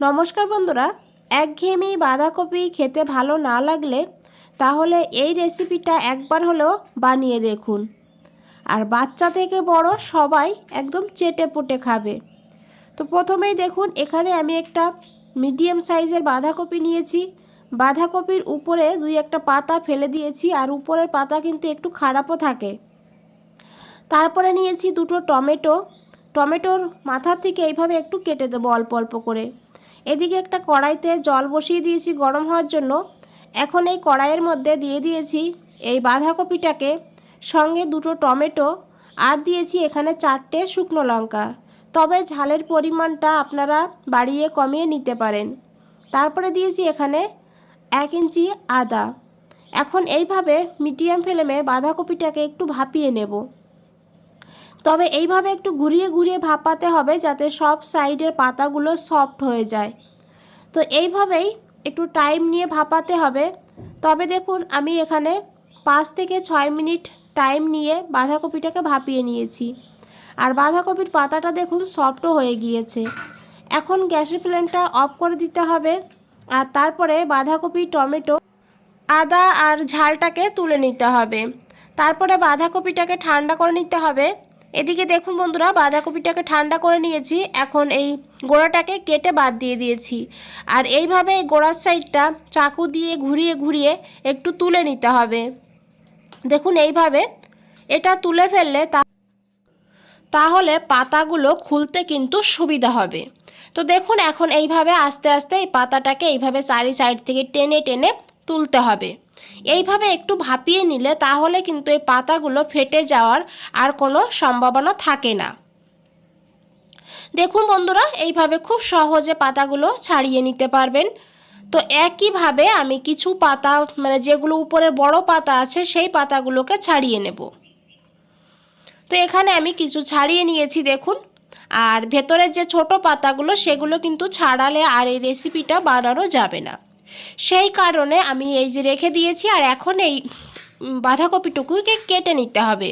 নমস্কার বন্ধুরা, একঘেয়েমি বাঁধাকপি খেতে ভালো না লাগলে তাহলে এই রেসিপিটা একবার হলেও বানিয়ে দেখুন। আর বাচ্চা থেকে বড় সবাই একদম চেটে পুটে খাবে। তো প্রথমেই দেখুন, এখানে আমি একটা মিডিয়াম সাইজের বাঁধাকপি নিয়েছি। বাঁধাকপির উপরে দুই একটা পাতা ফেলে দিয়েছি আর উপরের পাতা কিন্তু একটু খারাপও থাকে। তারপরে নিয়েছি দুটো টমেটো। টমেটোর মাথা থেকে এইভাবে একটু কেটে দেবো অল্প অল্প করে। এদিকে একটা কড়াইতে জল বসিয়ে দিয়েছি গরম হওয়ার জন্য। এখন এই কড়াইয়ের মধ্যে দিয়ে দিয়েছি এই বাঁধাকপিটাকে। সঙ্গে দুটো টমেটো আর দিয়েছি এখানে চারটে শুকনো লঙ্কা। তবে ঝালের পরিমাণটা আপনারা বাড়িয়ে কমিয়ে নিতে পারেন। তারপরে দিয়েছি এখানে এক ইঞ্চি আদা। এখন এইভাবে মিডিয়াম ফ্লেমে বাঁধাকপিটাকে একটু ভাপিয়ে নেব। তবে এইভাবে একটু ঘুরিয়ে ঘুরিয়ে ভাপাতে হবে যাতে সব সাইডের পাতাগুলো সফট হয়ে যায়। তো এইভাবেই একটু টাইম নিয়ে ভাপাতে হবে। তবে দেখুন, আমি এখানে পাঁচ থেকে ছয় মিনিট টাইম নিয়ে বাঁধাকপিটাকে ভাপিয়ে নিয়েছি। আর বাঁধাকপির পাতাটা দেখুন, সফটও হয়ে গিয়েছে। এখন গ্যাসের ফ্লেমটা অফ করে দিতে হবে। আর তারপরে বাঁধাকপি, টমেটো, আদা আর ঝালটাকে তুলে নিতে হবে। তারপরে বাঁধাকপিটাকে ঠান্ডা করে নিতে হবে। এদিকে দেখুন বন্ধুরা, বাঁধাকপিটাকে ঠান্ডা করে নিয়েছি। এখন এই গোড়াটাকে কেটে বাদ দিয়ে দিয়েছি। আর এইভাবে এই গোড়ার সাইডটা চাকু দিয়ে ঘুরিয়ে ঘুরিয়ে একটু তুলে নিতে হবে। দেখুন এইভাবে এটা তুলে ফেললে তা তাহলে পাতাগুলো খুলতে কিন্তু সুবিধা হবে। তো দেখুন এখন এইভাবে আস্তে আস্তে এই পাতাটাকে এইভাবে চারি সাইড থেকে টেনে টেনে তুলতে হবে। এইভাবে একটু ভাপিয়ে নিলে তাহলে কিন্তু এই পাতাগুলো ফেটে যাওয়ার আর কোনো সম্ভাবনা থাকে না। দেখুন বন্ধুরা, এইভাবে খুব সহজে পাতাগুলো ছাড়িয়ে নিতে পারবেন। তো একইভাবে আমি কিছু পাতা মানে যেগুলো উপরে বড় পাতা আছে, সেই পাতাগুলোকে ছাড়িয়ে নেব। তো এখানে আমি কিছু ছাড়িয়ে নিয়েছি, দেখুন। আর ভেতরের যে ছোট পাতাগুলো, সেগুলো কিন্তু ছাড়ালে আর এই রেসিপিটা বানানো যাবে না। সেই কারণে আমি এই যে রেখে দিয়েছি আর এখন এই বাঁধাকপিটুকুকে কেটে নিতে হবে।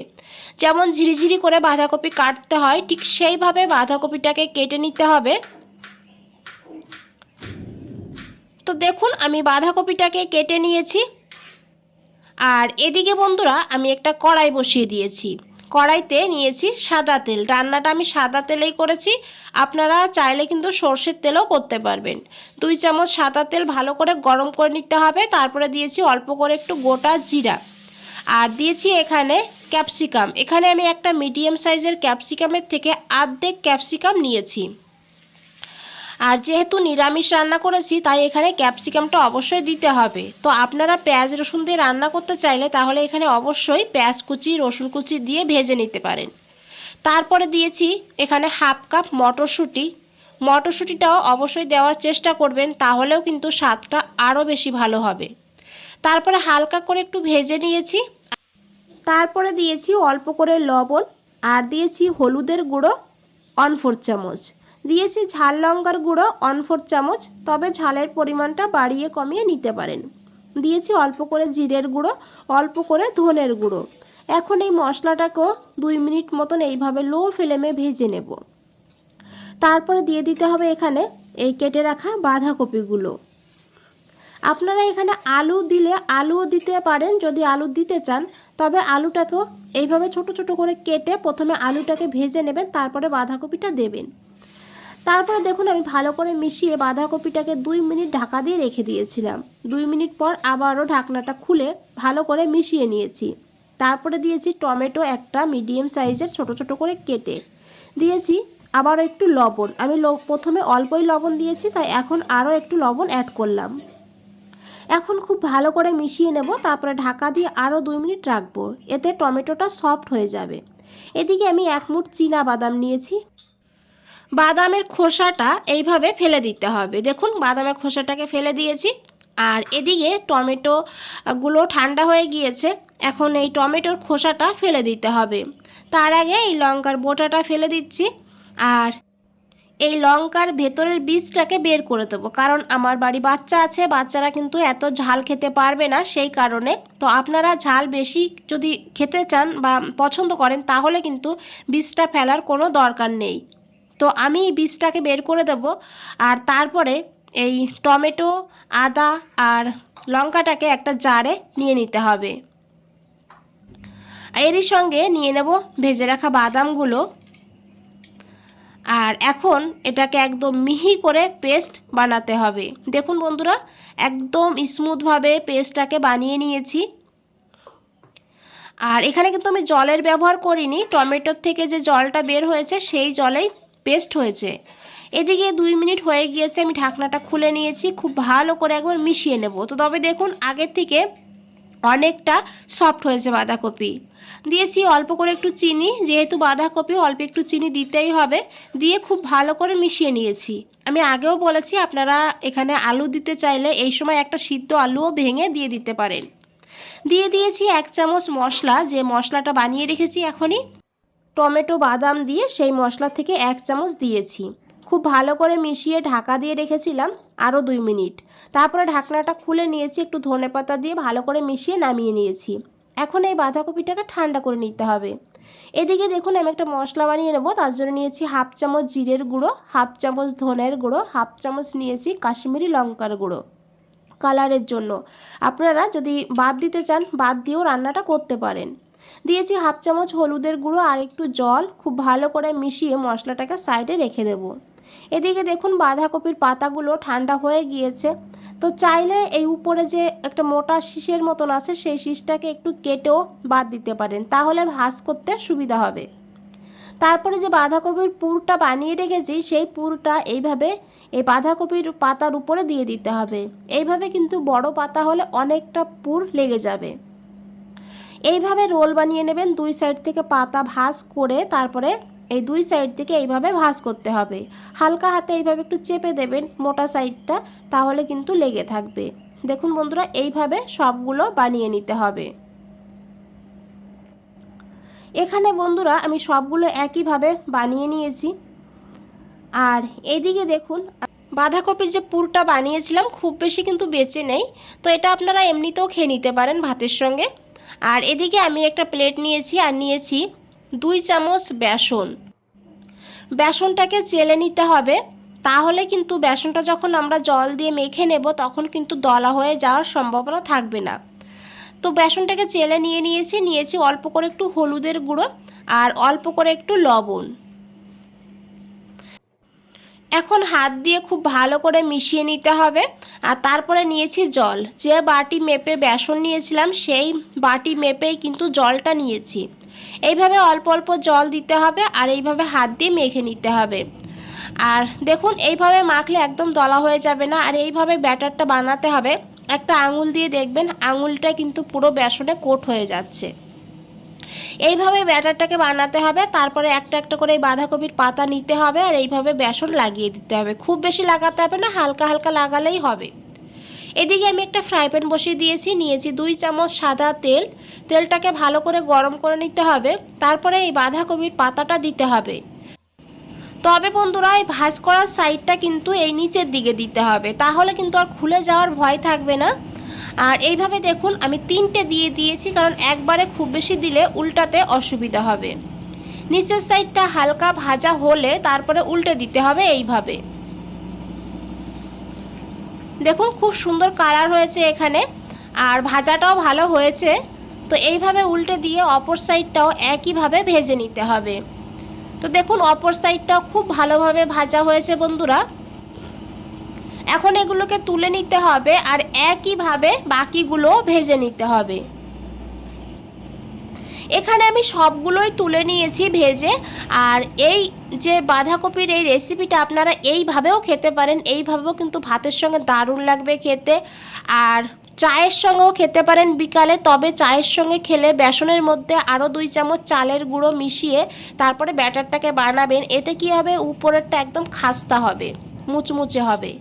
যেমন ঝিরিঝিরি করে বাঁধাকপি কাটতে হয়, ঠিক সেইভাবে বাঁধাকপিটাকে কেটে নিতে হবে। তো দেখুন, আমি বাঁধাকপিটাকে কেটে নিয়েছি। আর এদিকে বন্ধুরা, আমি একটা কড়াই বসিয়ে দিয়েছি। কড়াইতে নিয়েছি সাদা তেল। রান্নাটা আমি সাদা তেলেই করেছি। আপনারা চাইলে কিন্তু সর্ষের তেলও করতে পারবেন। দুই চামচ সাদা তেল ভালো করে গরম করে নিতে হবে। তারপরে দিয়েছি অল্প করে একটু গোটা জিরা। আর দিয়েছি এখানে ক্যাপসিকাম। এখানে আমি একটা মিডিয়াম সাইজের ক্যাপসিকামের থেকে আর্ধেক ক্যাপসিকাম নিয়েছি। আর যেহেতু নিরামিষ রান্না করেছি, তাই এখানে ক্যাপসিকামটা অবশ্যই দিতে হবে। তো আপনারা পেঁয়াজ, রসুন দিয়ে রান্না করতে চাইলে তাহলে এখানে অবশ্যই পেঁয়াজ কুচি, রসুন কুচি দিয়ে ভেজে নিতে পারেন। তারপরে দিয়েছি এখানে হাফ কাপ মটরশুঁটি। মটরশুঁটিটাও অবশ্যই দেওয়ার চেষ্টা করবেন, তাহলেও কিন্তু স্বাদটা আরও বেশি ভালো হবে। তারপরে হালকা করে একটু ভেজে নিয়েছি। তারপরে দিয়েছি অল্প করে লবণ, আর দিয়েছি হলুদের গুঁড়ো, অন ফোর চামচ। দিয়েছি ঝাল লঙ্কার গুঁড়ো অন ফোর চামচ, তবে ঝালের পরিমাণটা বাড়িয়ে কমিয়ে নিতে পারেন। দিয়েছি অল্প করে জিরের গুঁড়ো, অল্প করে ধনের গুঁড়ো। এখন এই মশলাটাকেও দুই মিনিট মতন এইভাবে লো ফ্লেমে ভেজে নেব। তারপরে দিয়ে দিতে হবে এখানে এই কেটে রাখা বাঁধাকপিগুলো। আপনারা এখানে আলু দিলে আলুও দিতে পারেন, যদি আলু দিতে চান, তবে আলুটাকেও এইভাবে ছোট ছোট করে কেটে প্রথমে আলুটাকে ভেজে নেবেন, তারপরে বাঁধাকপিটা দেবেন। তারপরে দেখুন, আমি ভালো করে মিশিয়ে বাঁধাকপিটাকে দুই মিনিট ঢাকা দিয়ে রেখে দিয়েছিলাম। দুই মিনিট পর আবারও ঢাকনাটা খুলে ভালো করে মিশিয়ে নিয়েছি। তারপরে দিয়েছি টমেটো একটা মিডিয়াম সাইজের ছোট ছোট করে কেটে। দিয়েছি আবারও একটু লবণ। আমি প্রথমে অল্পই লবণ দিয়েছি, তাই এখন আরও একটু লবণ অ্যাড করলাম। এখন খুব ভালো করে মিশিয়ে নেব, তারপরে ঢাকা দিয়ে আরও দুই মিনিট রাখব। এতে টমেটোটা সফট হয়ে যাবে। এদিকে আমি এক মুঠ চীনা বাদাম নিয়েছি। বাদামের খোসাটা এইভাবে ফেলে দিতে হবে। দেখুন, বাদামের খোসাটাকে ফেলে দিয়েছি। আর এদিকে টমেটোগুলো ঠান্ডা হয়ে গিয়েছে। এখন এই টমেটোর খোসাটা ফেলে দিতে হবে। তার আগে এই লঙ্কার বোটাটা ফেলে দিচ্ছি। আর এই লঙ্কার ভেতরের বীজটাকে বের করে দেবো। কারণ আমার বাড়ি বাচ্চা আছে, বাচ্চারা কিন্তু এত ঝাল খেতে পারবে না সেই কারণে। তো আপনারা ঝাল বেশি যদি খেতে চান বা পছন্দ করেন, তাহলে কিন্তু বীজটা ফেলার কোনো দরকার নেই। তো আমি বীজটাকে বের করে দেব আর তারপরে এই টমেটো, আদা আর লঙ্কাটাকে একটা জারে নিয়ে নিতে হবে। এরই সঙ্গে নিয়ে নেব ভেজে রাখা বাদামগুলো। আর এখন এটাকে একদম মিহি করে পেস্ট বানাতে হবে। দেখুন বন্ধুরা, একদম স্মুথভাবে পেস্টটাকে বানিয়ে নিয়েছি। আর এখানে কিন্তু আমি জলের ব্যবহার করিনি, টমেটোর থেকে যে জলটা বের হয়েছে সেই জলেই পেস্ট হয়েছে। এদিকে দুই মিনিট হয়ে গিয়েছে, আমি ঢাকনাটা খুলে নিয়েছি, খুব ভালো করে একবার মিশিয়ে নেব। তো তবে দেখুন, আগের থেকে অনেকটা সফট হয়েছে বাঁধাকপি। দিয়েছি অল্প করে একটু চিনি, যেহেতু বাঁধাকপি অল্প একটু চিনি দিতেই হবে, দিয়ে খুব ভালো করে মিশিয়ে নিয়েছি। আমি আগেও বলেছি, আপনারা এখানে আলু দিতে চাইলে এই সময় একটা সিদ্ধ আলুও ভেঙে দিয়ে দিতে পারেন। দিয়ে দিয়েছি এক চামচ মশলা, যে মশলাটা বানিয়ে রেখেছি এখনই। টমেটো, বাদাম দিয়ে সেই মশলা থেকে এক চামচ দিয়েছি। খুব ভালো করে মিশিয়ে ঢাকা দিয়ে রেখেছিলাম আরও দুই মিনিট। তারপরে ঢাকনাটা খুলে নিয়েছি, একটু ধনে পাতা দিয়ে ভালো করে মিশিয়ে নামিয়ে নিয়েছি। এখন এই বাঁধাকপিটাকে ঠান্ডা করে নিতে হবে। এদিকে দেখুন, আমি একটা মশলা বানিয়ে নেব। তার জন্য নিয়েছি হাফ চামচ জিরের গুঁড়ো, হাফ চামচ ধনের গুঁড়ো, হাফ চামচ নিয়েছি কাশ্মীরি লঙ্কার গুঁড়ো কালারের জন্য। আপনারা যদি বাদ দিতে চান, বাদ দিয়েও রান্নাটা করতে পারেন। দিয়েছি হাফ চামচ হলুদের গুঁড়ো আর একটু জল। খুব ভালো করে মিশিয়ে মশলাটাকে সাইডে রেখে দেব। এদিকে দেখুন বাঁধাকপির পাতাগুলো ঠান্ডা হয়ে গিয়েছে। তো চাইলে এই উপরে যে একটা মোটা শীষের মতন আছে, সেই শীষটাকে একটু কেটেও বাদ দিতে পারেন। তাহলে ভাজ করতে সুবিধা হবে। তারপরে যে বাঁধাকপির পুরটা বানিয়ে রেখেছি, সেই পুরটা এইভাবে এই বাঁধাকপির পাতার উপরে দিয়ে দিতে হবে। এইভাবে কিন্তু বড় পাতা হলে অনেকটা পুর লেগে যাবে। এইভাবে রোল বানিয়ে নেবেন, দুই সাইড থেকে পাতা ভাঁজ করে তারপরে এই দুই সাইড থেকে এইভাবে ভাঁজ করতে হবে। হালকা হাতে এইভাবে একটু চেপে দেবেন মোটা সাইডটা তাহলে কিন্তু লেগে থাকবে। দেখুন বন্ধুরা, এইভাবে সবগুলো বানিয়ে নিতে হবে। এখানে বন্ধুরা, আমি সবগুলো একইভাবে বানিয়ে নিয়েছি। আর এদিকে দেখুন, বাঁধাকপির যে পুরটা বানিয়েছিলাম, খুব বেশি কিন্তু বেঁচে নেই। তো এটা আপনারা এমনিতেও খেয়ে নিতে পারেন ভাতের সঙ্গে। আর এদিকে আমি একটা প্লেট নিয়েছি আর নিয়েছি দুই চামচ বেসন। বেসনটাকে চেলে নিতে হবে, তাহলে কিন্তু বেসনটা যখন আমরা জল দিয়ে মেখে নেব, তখন কিন্তু দলা হয়ে যাওয়ার সম্ভাবনা থাকবে না। তো বেসনটাকে চেলে নিয়ে নিয়েছি নিয়েছি অল্প করে একটু হলুদের গুঁড়ো আর অল্প করে একটু লবণ। এখন হাত দিয়ে খুব ভালো করে মিশিয়ে নিতে হবে। আর তারপরে নিয়েছি জল। যে বাটি মেপে বেসন নিয়েছিলাম, সেই বাটি মেপেই কিন্তু জলটা নিয়েছি। এইভাবে অল্প অল্প জল দিতে হবে আর এইভাবে হাত দিয়ে মেখে নিতে হবে। আর দেখুন, এইভাবে মাখলে একদম দলা হয়ে যাবে না। আর এইভাবে ব্যাটারটা বানাতে হবে। একটা আঙুল দিয়ে দেখবেন, আঙুলটা কিন্তু পুরো বেসনে কোট হয়ে যাচ্ছে। এইভাবে ব্যাটারটাকে বানাতে হবে, তারপরে একটা একটা করে এই বাঁধাকপির পাতা নিতে হবে আর এইভাবে বেসন লাগিয়ে দিতে হবে। খুব বেশি লাগাতে হবে না, হালকা হালকা লাগালেই হবে। এদিকে আমি একটা ফ্রাই প্যান বসিয়ে দিয়েছি, নিয়েছি দুই চামচ সাদা তেল। তেলটাকে ভালো করে গরম করে নিতে হবে, তারপরে এই বাঁধাকপির পাতাটা দিতে হবে। তবে বন্ধুরা, এই ভাজ করার সাইডটা কিন্তু এই নিচের দিকে দিতে হবে, তাহলে কিন্তু আর খুলে যাওয়ার ভয় থাকবে না। আর এইভাবে দেখুন আমি তিনটে দিয়ে দিয়েছি, কারণ একবারে খুব বেশি দিলে উল্টাতে অসুবিধা হবে। নিচের সাইডটা হালকা ভাজা হলে তারপরে উল্টে দিতে হবে এইভাবে। দেখুন খুব সুন্দর কালার হয়েছে এখানে, আর ভাজাটাও ভালো হয়েছে। তো এইভাবে উল্টে দিয়ে অপর সাইডটাও একইভাবে ভেজে নিতে হবে। তো দেখুন অপর সাইডটাও খুব ভালোভাবে ভাজা হয়েছে বন্ধুরা। এখন এগুলোকে তুলে নিতে হবে আর একইভাবে বাকিগুলো ভেজে নিতে হবে। এখানে আমি সবগুলোই তুলে নিয়েছি ভেজে আর এই যে বাঁধাকপির এই রেসিপিটা আপনারা এইভাবেও খেতে পারেন, এইভাবেও কিন্তু ভাতের সঙ্গে দারুণ লাগবে খেতে। আর চায়ের সঙ্গেও খেতে পারেন বিকালে, তবে চায়ের সঙ্গে খেলে বেসনের মধ্যে আরও দুই চামচ চালের গুঁড়ো মিশিয়ে তারপরে ব্যাটারটাকে বানাবেন। এতে কি হবে? উপরেরটা একদম খাস্তা হবে। মুচমুচে হবে।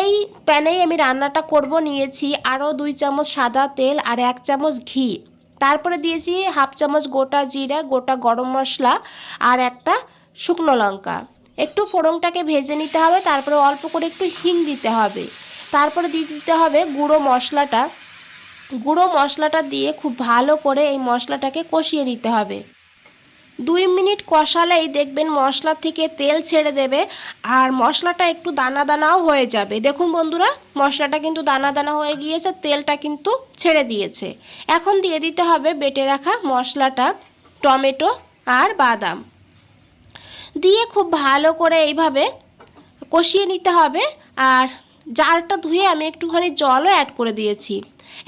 এই প্যানেই আমি রান্নাটা করব, নিয়েছি আরও দুই চামচ সাদা তেল আর এক চামচ ঘি। তারপরে দিয়েছি হাফ চামচ গোটা জিরা, গোটা গরম মশলা আর একটা শুকনো লঙ্কা। একটু ফোড়নটাকে ভেজে নিতে হবে, তারপরে অল্প করে একটু হিং দিতে হবে। তারপরে দিয়ে দিতে হবে গুঁড়ো মশলাটা। গুঁড়ো মশলাটা দিয়ে খুব ভালো করে এই মশলাটাকে কষিয়ে নিতে হবে। দুই মিনিট কষালেই দেখবেন মশলা থেকে তেল ছেড়ে দেবে আর মশলাটা একটু দানা দানাও হয়ে যাবে। দেখুন বন্ধুরা, মশলাটা কিন্তু দানা দানা হয়ে গিয়েছে, তেলটা কিন্তু ছেড়ে দিয়েছে। এখন দিয়ে দিতে হবে বেটে রাখা মশলাটা, টমেটো আর বাদাম। দিয়ে খুব ভালো করে এইভাবে কষিয়ে নিতে হবে আর জারটা ধুয়ে আমি একটুখানি জলও অ্যাড করে দিয়েছি।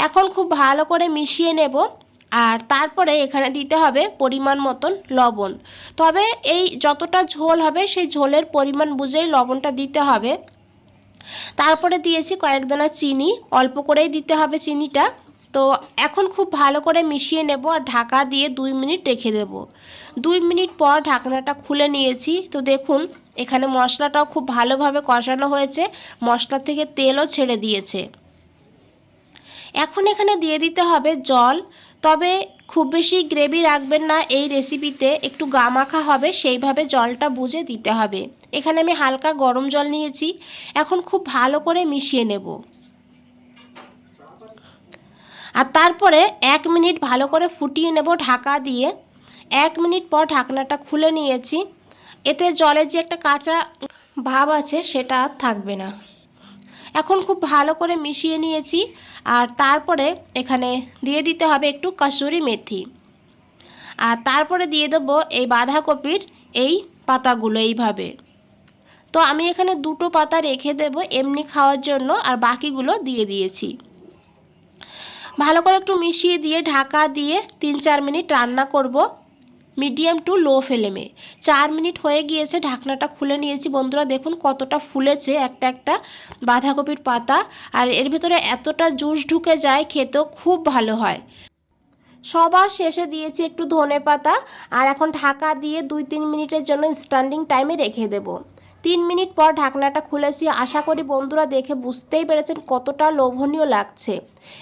এখন খুব ভালো করে মিশিয়ে নেব। আর তারপরে এখানে দিতে হবে পরিমাণ মতন লবণ। তবে এই যতটা ঝোল হবে, সেই ঝোলের পরিমাণ বুঝেই লবণটা দিতে হবে। তারপরে দিয়েছি কয়েক দানা চিনি, অল্প করেই দিতে হবে চিনিটা। তো এখন খুব ভালো করে মিশিয়ে নেব আর ঢাকা দিয়ে দুই মিনিট রেখে দেব। দুই মিনিট পর ঢাকনাটা খুলে নিয়েছি। তো দেখুন, এখানে মশলাটাও খুব ভালোভাবে কষানো হয়েছে। মশলা থেকে তেলও ছেড়ে দিয়েছে। এখন এখানে দিয়ে দিতে হবে জল। তবে খুব বেশি গ্রেভি রাখবেন না এই রেসিপিতে, একটু গামাখা হবে, সেইভাবে জলটা বুঝে দিতে হবে। এখানে আমি হালকা গরম জল নিয়েছি, এখন খুব ভালো করে মিশিয়ে নেব। আর তারপরে এক মিনিট ভালো করে ফুটিয়ে নেব ঢাকা দিয়ে। এক মিনিট পর ঢাকনাটা খুলে নিয়েছি। এতে জলের যে একটা কাঁচা ভাব আছে, সেটা আর থাকবে না। এখন খুব ভালো করে মিশিয়ে নিয়েছি আর তারপরে এখানে দিয়ে দিতে হবে একটু কাসুরি মেথি। আর তারপরে দিয়ে দেবো এই বাঁধাকপির এই পাতাগুলো এইভাবে। তো আমি এখানে দুটো পাতা রেখে দেব এমনি খাওয়ার জন্য আর বাকিগুলো দিয়ে দিয়েছি। ভালো করে একটু মিশিয়ে দিয়ে ঢাকা দিয়ে তিন চার মিনিট রান্না করব। মিডিয়াম টু লো ফ্লেমে। চার মিনিট হয়ে গিয়েছে, ঢাকনাটা খুলে নিয়েছি। বন্ধুরা, দেখুন কতটা ফুলেছে একটা একটা বাঁধাকপির পাতা। আর এর ভেতরে এতটা জুস ঢুকে যায়, খেতেও খুব ভালো হয়। সবার শেষে দিয়েছি একটু ধনে পাতা আর এখন ঢাকা দিয়ে দুই তিন মিনিটের জন্য স্ট্যান্ডিং টাইমে রেখে দেবো। তিন মিনিট পর ঢাকনাটা খুলেছি আশা করি বন্ধুরা দেখে বুঝতেই পেরেছেন কতটা লোভনীয় লাগছে।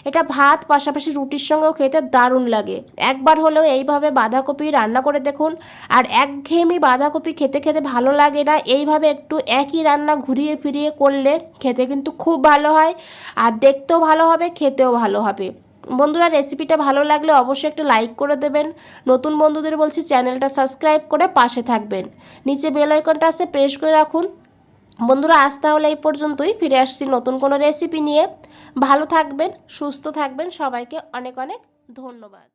এটা ভাত, পাশাপাশি রুটির সঙ্গেও খেতে দারুণ লাগে। একবার হলেও এইভাবে বাঁধাকপি রান্না করে দেখুন। আর একঘেয়েমি বাঁধাকপি খেতে খেতে ভালো লাগে না। এইভাবে একটু একই রান্না ঘুরিয়ে ফিরিয়ে করলে খেতে কিন্তু খুব ভালো হয়। আর দেখতেও ভালো হবে, খেতেও ভালো হবে। বন্ধুরা রেসিপিটা ভালো লাগলে অবশ্যই একটা লাইক করে দেবেন। নতুন বন্ধুদের বলছি চ্যানেলটা সাবস্ক্রাইব করে পাশে থাকবেন। নিচে বেল আইকনটা আছে প্রেস করে রাখুন। বন্ধুরা, আজ তাহলে এই পর্যন্তই। ফিরে আসছি নতুন কোনো রেসিপি নিয়ে। ভালো থাকবেন, সুস্থ থাকবেন। সবাইকে অনেক অনেক ধন্যবাদ।